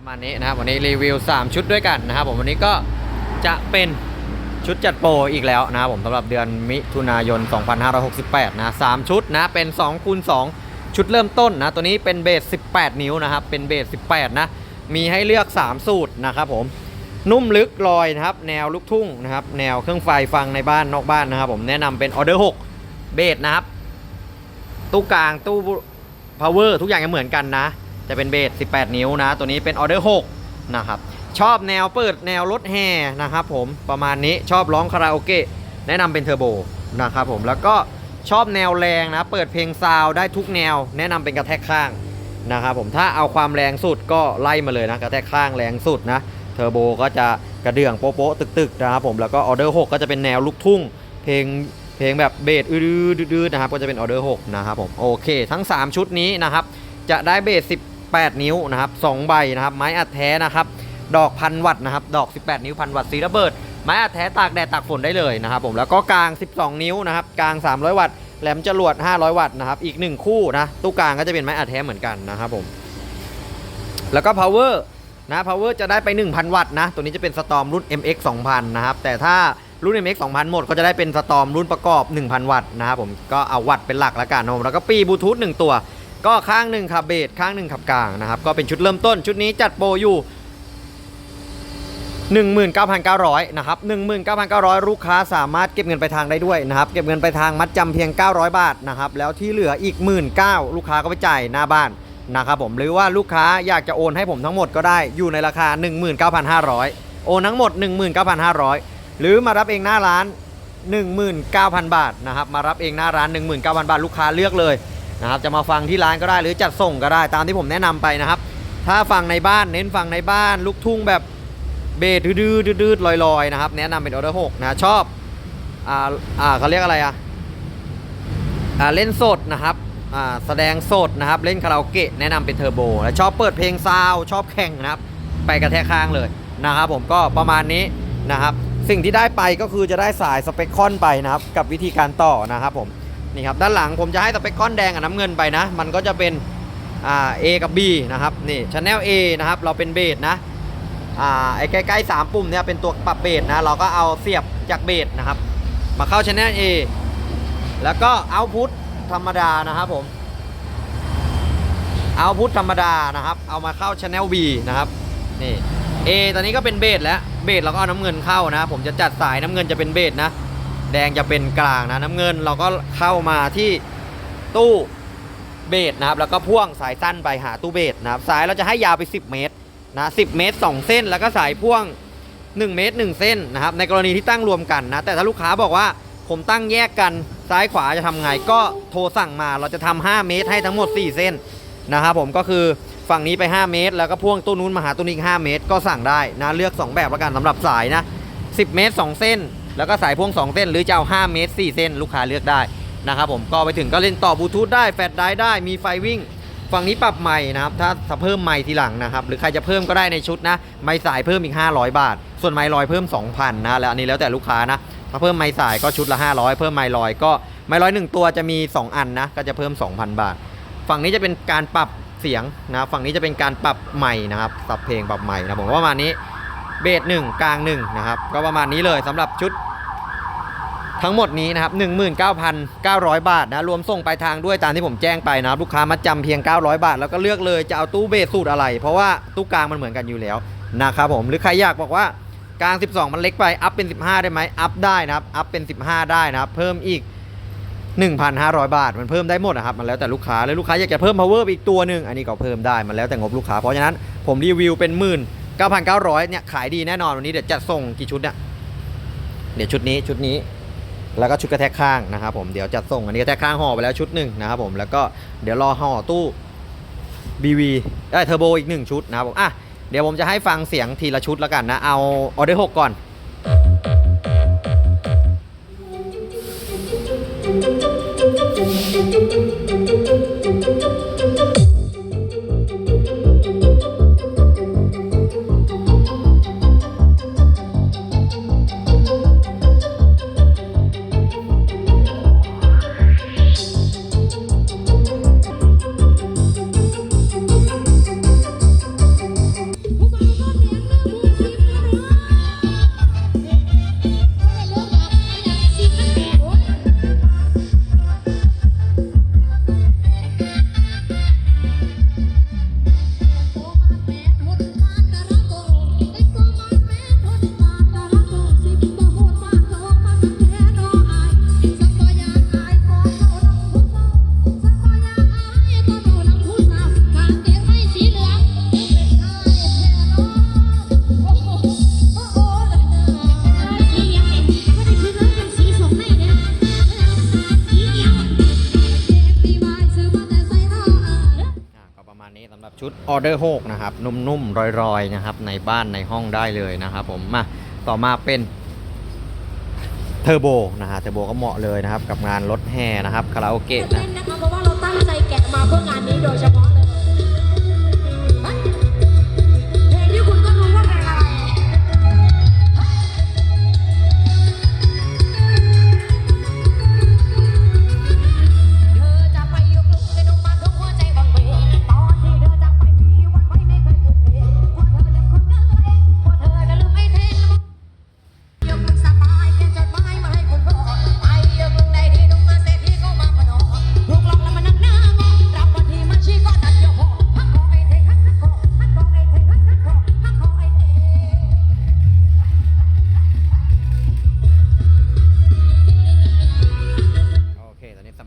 ประมาณนี้นะครับวันนี้รีวิว 3 ชุดด้วยกันนะครับผมวันนี้ก็จะเป็นชุดจัดโปรอีกแล้วนะครับผมสำหรับเดือนมิถุนายน 2568 นะสามชุดนะเป็น2คูณ2ชุดเริ่มต้นนะตัวนี้เป็นเบส 18 นิ้วนะครับเป็นเบส 18 นะมีให้เลือก 3 สูตรนะครับผมนุ่มลึกลอยนะครับแนวลูกทุ่งนะครับแนวเครื่องไฟฟังในบ้านนอกบ้านนะครับผมแนะนำเป็นออเดอร์ 6 เบสนะครับตู้กลางตู้ power ทุกอย่างจะเหมือนกันนะ จะเป็นเบส18 นิ้วนะ ตัวนี้เป็นออเดอร์6นะครับ ชอบแนวเปิดแนวรถแห่นะครับผม ประมาณนี้ชอบร้องคาราโอเกะ แนะนำเป็นเทอร์โบนะครับผม แล้วก็ชอบแนวแรงนะ เปิดเพลงซาวได้ทุกแนว แนะนำเป็นกระแทกข้างนะครับผม ถ้าเอาความแรงสุดก็ไล่มาเลยนะ กระแทกข้างแรงสุดนะ เทอร์โบก็จะกระเดื่องโป๊ะตึกๆนะครับผม แล้วก็ออเดอร์6ก็จะเป็นแนวลูกทุ่ง เพลงเพลงแบบเบสอืดๆๆนะครับ ก็จะเป็นออเดอร์6นะครับผม โอเค ทั้ง 3 ชุดนี้นะครับ จะได้เบส10 18 นิ้วนะครับ2ใบนะครับไม้อัดแท้นะครับดอกพันวัตต์นะครับดอก 18 นิ้วพันวัตต์สีระเบิด ไม้อัดแท้ตากแดดตากฝนได้เลยนะครับผมแล้วก็กลาง 12 นิ้วนะครับกลาง 300 วัตต์แหลมจรวด 500 วัตต์นะครับอีก 1 คู่นะตู้กลางก็จะเป็นไม้อัดแท้เหมือนกันนะครับผมแล้วก็ power นะ power จะได้ไป 1,000 วัตต์นะตัวนี้จะเป็นสตอมรุ่น MX 2000นะครับแต่ถ้ารุ่น MX 2000 หมดก็จะได้เป็นสตอมรุ่นประกอบ 1,000 วัตต์นะครับผมก็เอาวัตต์เป็นหลักแล้วกันนะผมแล้วก็ปีบลูทูธ1ตัว ก็ข้างหนึ่งขับเบสข้างหนึ่งขับกลางนะครับ ก็เป็นชุดเริ่มต้นชุดนี้จัดโปรอยู่19,900นะครับ19,900 ลูกค้าสามารถเก็บเงินไปทางได้ด้วยนะครับ เก็บเงินไปทางมัดจำเพียง 900 บาทนะครับ แล้วที่เหลืออีก 19,000ลูกค้าก็ไปจ่ายหน้าบ้านนะครับผม หรือว่าลูกค้าอยากจะโอนให้ผมทั้งหมดก็ได้ อยู่ในราคา 19,500 โอนทั้งหมด 19,500 หรือมารับเองหน้าร้าน 19,000 บาทนะครับ มารับเองหน้าร้าน 19,000 บาท ลูกค้าเลือกเลย นะครับจะมาฟังที่ร้านก็ได้หรือจัดส่งก็ได้ตามที่ผมแนะนำไปนะครับ ถ้าฟังในบ้านเน้นฟังในบ้าน ลูกทุ่งแบบเบสดื้อๆดื้อๆลอยๆนะครับแนะนำเป็นออเดอร์หกนะชอบอ่าอ่าเขาเรียกอะไรอะอ่าเล่นสดนะครับอ่าแสดงสดนะครับเล่นคาราโอเกะแนะนำเป็นเทอร์โบและชอบเปิดเพลงซาวชอบแข่งนะครับ ไปกระแทกค้างเลยนะครับ ผมก็ประมาณนี้นะครับ สิ่งที่ได้ไปก็คือจะได้สายสเปคคอนไปนะครับ กับวิธีการต่อนะครับผม นี่ครับด้านหลังผมจะให้สเปคคอนแดงกับน้ำเงินไปนะ มันก็จะเป็นอ่า A กับ B นะครับนี่ช anel A นะครับเราเป็นเบสนะอ่าไอ้ใกล้ๆ3ปุ่มเนี่ยเป็นตัวปรับเบสนะเราก็เอาเสียบจากเบสนะครับ มาเข้าช anel A แล้วก็เอาพุทธรรมดานะครับผมเอาพุทธรรมดานะครับ เอามาเข้าช anel B นะครับนี่ A ตอนนี้ก็เป็นเบสแล้วเบสเราก็เอาน้ำเงินเข้านะ ผมจะจัดสายน้ำเงินจะเป็นเบสนะ แดงจะเป็นกลางนะน้ำเงินเราก็เข้ามาที่ตู้เบสนะครับ แล้วก็พ่วงสายสั้นไปหาตู้เบสนะครับ สายเราจะให้ยาวไป 10 เมตรนะ10 เมตร 2 เส้น แล้วก็สายพ่วง 1 เมตร 1 เส้นนะครับ ในกรณีที่ตั้งรวมกันนะ แต่ถ้าลูกค้าบอกว่าผมตั้งแยกกันซ้ายขวาจะทำไงก็โทรสั่งมาเราจะทำ5เมตรให้ทั้งหมด 4 เส้นนะครับผมก็คือฝั่งนี้ไป 5 เมตร แล้วก็พ่วงตู้นู้นมาหาตู้นี้5เมตร ก็สั่งได้นะเลือก 2 แบบแล้วกันสำหรับสายนะ10 เมตร 2 เส้น แล้วก็สายพ่วง 2 เส้นหรือจะเอา5เมตร 4 เส้น ลูกค้าเลือกได้นะครับผมก็ไปถึงก็เล่นต่อบลูทูธได้แฟลชไดรฟ์ได้มีไฟวิ่ง ฝั่งนี้ปรับใหม่นะครับถ้าถ้าเพิ่มใหม่ทีหลังนะครับ หรือใครจะเพิ่มก็ได้ในชุดนะ ไม้สายเพิ่มอีก 500 บาท ส่วนไม้ลอยเพิ่ม 2,000นะแล้วอันนี้แล้วแต่ลูกค้านะ ถ้าเพิ่มไม้สายก็ชุดละ 500 เพิ่มไม้ลอยก็ไม้ลอยหนึ่งตัวจะมี 2 อันนะก็จะเพิ่ม 2,000 บาท ฝั่งนี้จะเป็นการปรับเสียงนะฝั่งนี้จะเป็นการปรับใหม่นะครับปรับเพลงปรับใหม่นะผมว่าประมาณนี้เบสหนึ่งกลางหนึ่งนะครับก็ประมาณนี้เลยสำหรับชุด ทั้งหมดนี้นะครับ19,900 บาทนะรวมส่งปลายทางด้วยตามที่ผมแจ้งไปนะครับลูกค้ามาจำเพียง 900 บาท แล้วก็เลือกเลยจะเอาตู้เบสสูตรอะไร เพราะว่าตู้กลางมันเหมือนกันอยู่แล้วนะครับผมหรือใครอยากบอกว่ากลาง 12 มันเล็กไปอัพเป็น 15 ได้ไหมอัพได้นะครับอัพเป็น 15 ได้นะครับเพิ่มอีก 1,500 บาท มันเพิ่มได้หมดนะครับมันแล้วแต่ลูกค้าแล้วลูกค้าอยากจะเพิ่ม power อีกตัวหนึ่งอันนี้ก็เพิ่มได้มันแล้วแต่งบลูกค้าเพราะฉะนั้นผมรีวิวเป็นหมื่น9,900เนี่ยขายดีแน่นอนวันนี้เดี๋ยวจัดส่งกี่ชุดเนี่ยเดี๋ยวชุดนี้ชุดนี้ แล้วก็ชุดกระแทกข้างนะครับผมเดี๋ยวจัดส่งอันนี้กระแทกข้างห่อไปแล้วชุดหนึ่งนะครับผมแล้วก็เดี๋ยวรอห่อตู้ BV ได้เทอร์โบอีกหนึ่งชุดนะครับผมอะเดี๋ยวผมจะให้ฟังเสียงทีละชุดแล้วกันนะเอาออเดอร์หกก่อนผู้บ่ ชุดออเดอร์โฮกนะครับ นุ่มๆรอยๆนะครับ ในบ้านในห้องได้เลยนะครับผมมาต่อมาเป็นเทอร์โบนะฮะเทอร์โบก็เหมาะเลยนะครับ กับงานรถแห่นะครับคาราโอเกะนะเล่นนะคะเพราะว่าเราตั้งใจแกะมาเพื่องานนี้โดยเฉพาะ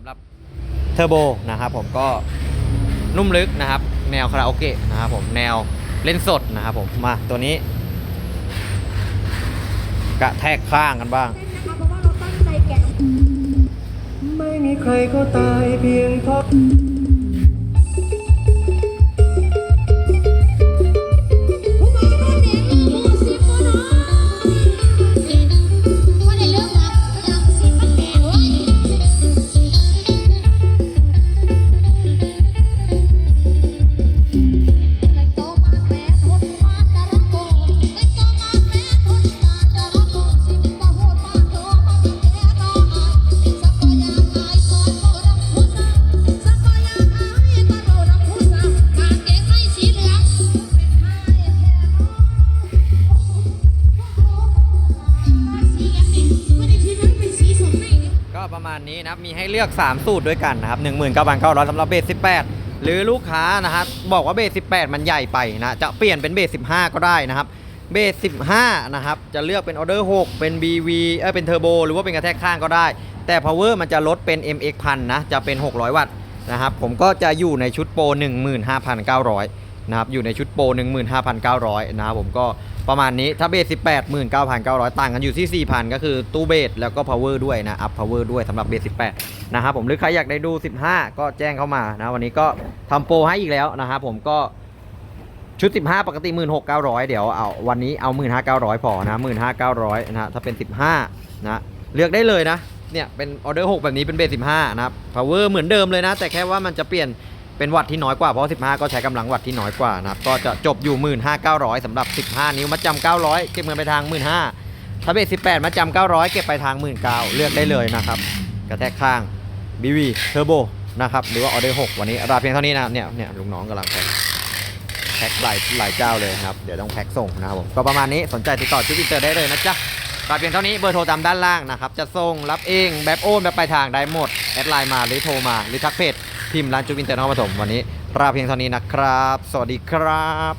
หรับเทอร์โบนะครับผมก็นุ่มลึกนะครับ แนวคาราโอเกะนะครับผมแนวเล่นสดนะครับผมมาตัวนี้ กระแทกข้างกันบ้าง ไม่มีใครก็ตายเพียงเพราะ ให้เลือก 3 สูตรด้วยกันนะครับ19,900สำหรับเบส18 หรือลูกค้านะครับบอกว่าเบส18 มันใหญ่ไปนะจะเปลี่ยนเป็นเบส15 ก็ได้นะครับเบส15 นะครับจะเลือกเป็นออเดอร์6เป็น BV เอ้ยเป็นเทอร์โบหรือว่าเป็นกระแทกข้างก็ได้ แต่ power มันจะลดเป็น MX พันนะจะเป็น 600 วัตต์นะครับผมก็จะอยู่ในชุดโปร 15,900 นะครับอยู่ในชุดโปร 15,900 นะครับผมก็ประมาณนี้ถ้าเบส 18 19,900 ต่างกันอยู่ที่ 4,000 ก็คือตู้เบสแล้วก็ power ด้วยนะ อัพ power ด้วยสำหรับเบส 18 นะครับผมหรือใครอยากได้ดู 15 ก็แจ้งเข้ามานะวันนี้ก็ทำโปรให้อีกแล้วนะครับผมก็ชุด 15 ปกติ 16,900 เดี๋ยวเอาวันนี้เอา 15,900 พอนะ 15,900 นะฮะถ้าเป็น 15 นะ เลือกได้เลยนะเนี่ยเป็นออเดอร์ 6 แบบนี้เป็นเบส 15 นะครับ power เหมือนเดิมเลยนะ แต่แค่ว่ามันจะเปลี่ยน เป็นวัตต์ที่น้อยกว่าเพราะ 15 ก็ใช้กำลังวัตต์ที่น้อยกว่านะครับก็จะจบอยู่ 15,900สำหรับ 15 นิ้วมัดจำ900 เก็บเงินไปทาง 15,000ถ้าเบส18มัดจำ900 เก็บไปทาง 19,000เลือกได้เลยนะครับกระแทกข้าง BV Turbo นะครับหรือว่าออเดอร์6วันนี้ราเพียงเท่านี้นะเนี่ยเนี่ยลุงน้องกำลังแพ็คแพ็คหลายหลายเจ้าเลยครับเดี๋ยวต้องแพ็คส่งนะครับผมก็ประมาณนี้สนใจติดต่อชุดอินเตอร์ได้เลยนะจ๊ะราเพียงเท่านี้เบอร์โทรตามด้านล่างนะครับ จะส่งรับเองแบบโอนแบบปลายทางได้หมด แอดไลน์มาหรือโทรมาหรือทักเพจ พิมพ์ร้านจุดอินเตอร์นอปฐมวันนี้ราเพียงเท่านี้นะครับ สวัสดีครับ